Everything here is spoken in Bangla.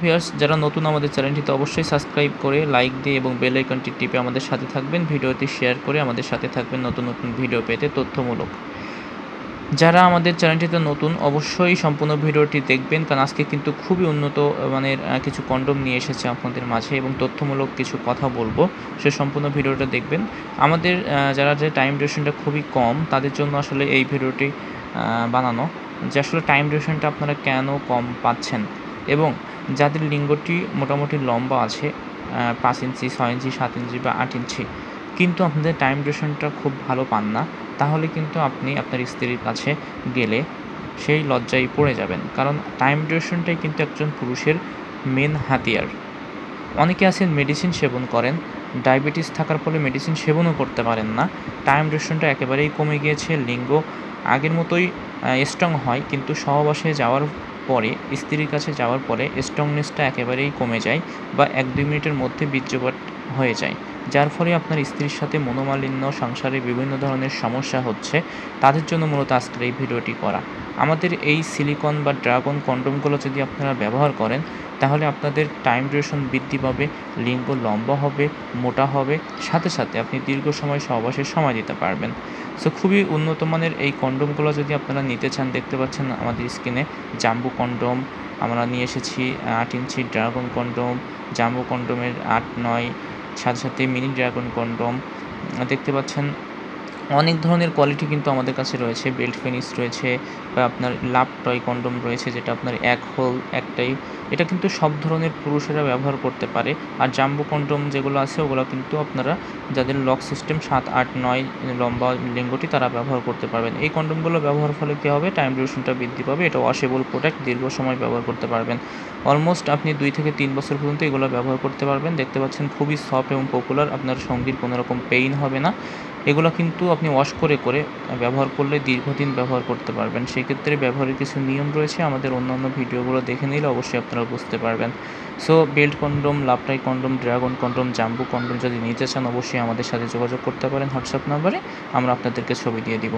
ভিউয়ার্স, যারা নতুন আমাদের চ্যানেলটিতে অবশ্যই সাবস্ক্রাইব করে লাইক দিয়ে এবং বেল আইকনটি টিপে আমাদের সাথে থাকবেন, ভিডিওটি শেয়ার করে আমাদের সাথে থাকবেন নতুন নতুন ভিডিও পেতে তথ্যমূলক। যারা আমাদের চ্যানেলটিতে নতুন, অবশ্যই সম্পূর্ণ ভিডিওটি দেখবেন, কারণ আজকে কিন্তু খুবই উন্নত মানের কিছু কন্ডম নিয়ে এসেছে আপনাদের মাঝে এবং তথ্যমূলক কিছু কথা বলব, সে সম্পূর্ণ ভিডিওটা দেখবেন। আমাদের যারা যে টাইম ডিউরেশনটা খুবই কম, তাদের জন্য আসলে এই ভিডিওটি বানানো। যে আসলে টাইম ডিউরেশনটা আপনারা কেন কম পাচ্ছেন? এবং যাদের লিঙ্গটি মোটামুটি লম্বা আছে পাঁচ ইঞ্চি, ছয় ইঞ্চি, সাত ইঞ্চি বা আট ইঞ্চি, কিন্তু আপনাদের টাইম ডিউরেশনটা খুব ভালো পান না, তাহলে কিন্তু আপনি আপনার স্ত্রীর কাছে গেলে সেই লজ্জায় পড়ে যাবেন, কারণ টাইম ডিউরেশনটাই কিন্তু একজন পুরুষের মেন হাতিয়ার। অনেকে আছেন মেডিসিন সেবন করেন ডায়াবেটিস থাকার ফলে মেডিসিন সেবনও করতে পারেন না টাইম ডিউরেশনটা একেবারেই কমে গিয়েছে, লিঙ্গ আগের মতোই স্ট্রং হয়, কিন্তু সহবাসে যাওয়ার পরে স্ত্রীর কাছে যাওয়ার পরে স্ট্রংনেসটা একেবারেই কমে যায় বা এক দুই মিনিটের মধ্যে বীর্যপাত হয়ে যায়, যার ফলে আপনার স্ত্রীর সাথে মনোমালিন্য, সংসারে বিভিন্ন ধরনের সমস্যা হচ্ছে, তাদের জন্য মূলত আজকের এই ভিডিওটি করা। আমাদের এই সিলিকন বা ড্রাগন কন্ডোমগুলো যদি আপনারা ব্যবহার করেন, তাহলে আপনাদের টাইম ডিউরেশন বৃদ্ধি পাবে, লিঙ্গ লম্বা হবে, মোটা হবে, সাথে সাথে আপনি দীর্ঘ সময় সহবাসে সময় দিতে পারবেন। সো খুবই উন্নত মানের এই কন্ডোমগুলো যদি আপনারা নিতে চান, দেখতে পাচ্ছেন আমাদের স্কিনে জাম্বু কন্ডোম, আমরা নিয়ে এসেছি আট ইঞ্চি ড্রাগন কন্ডোম, জাম্বু কন্ডোমের আট নয় সাথে সাথে মিনি ড্রাগন কনডম দেখতে পাচ্ছেন অনেক ধরনের কোয়ালিটি কিন্তু আমাদের কাছে রয়েছে। বেল্ট ফিনিশ রয়েছে, বা আপনার লাভ টয় কন্ডোম রয়েছে, যেটা আপনার এক হোল একটাই এটা কিন্তু সব ধরনের পুরুষেরা ব্যবহার করতে পারে। আর জাম্বো কন্ডোম যেগুলো আছে, ওগুলো কিন্তু আপনারা যাদের লক সিস্টেম সাত, আট, নয় লম্বা লিঙ্গটি তারা ব্যবহার করতে পারবেন। এই কন্ডোমগুলো ব্যবহার ফলে কী হবে? টাইম ডিউরেশনটা বৃদ্ধি পাবে। এটা ওয়াশেবল প্রোডাক্ট দীর্ঘ সময় ব্যবহার করতে পারবেন। অলমোস্ট আপনি দুই থেকে তিন বছর পর্যন্ত এগুলো ব্যবহার করতে পারবেন। দেখতে পাচ্ছেন খুবই সফট এবং পপুলার আপনার সঙ্গীর কোনো রকম পেইন হবে না। এগুলো কিন্তু আপনি ওয়াশ করে করে ব্যবহার করলে দীর্ঘদিন ব্যবহার করতে পারবেন। সেক্ষেত্রে ব্যবহারের কিছু নিয়ম রয়েছে, আমাদের অন্যান্য ভিডিওগুলো দেখে নিলে অবশ্যই আপনারা বুঝতে পারবেন। So belt condom লাপটাই condom dragon condom jumbo condom যদি নিতে চান, অবশ্যই আমাদের সাথে যোগাযোগ করতে পারেন। হোয়াটসঅ্যাপ নাম্বারে আমরা আপনাদেরকে ছবি দিয়ে দিব।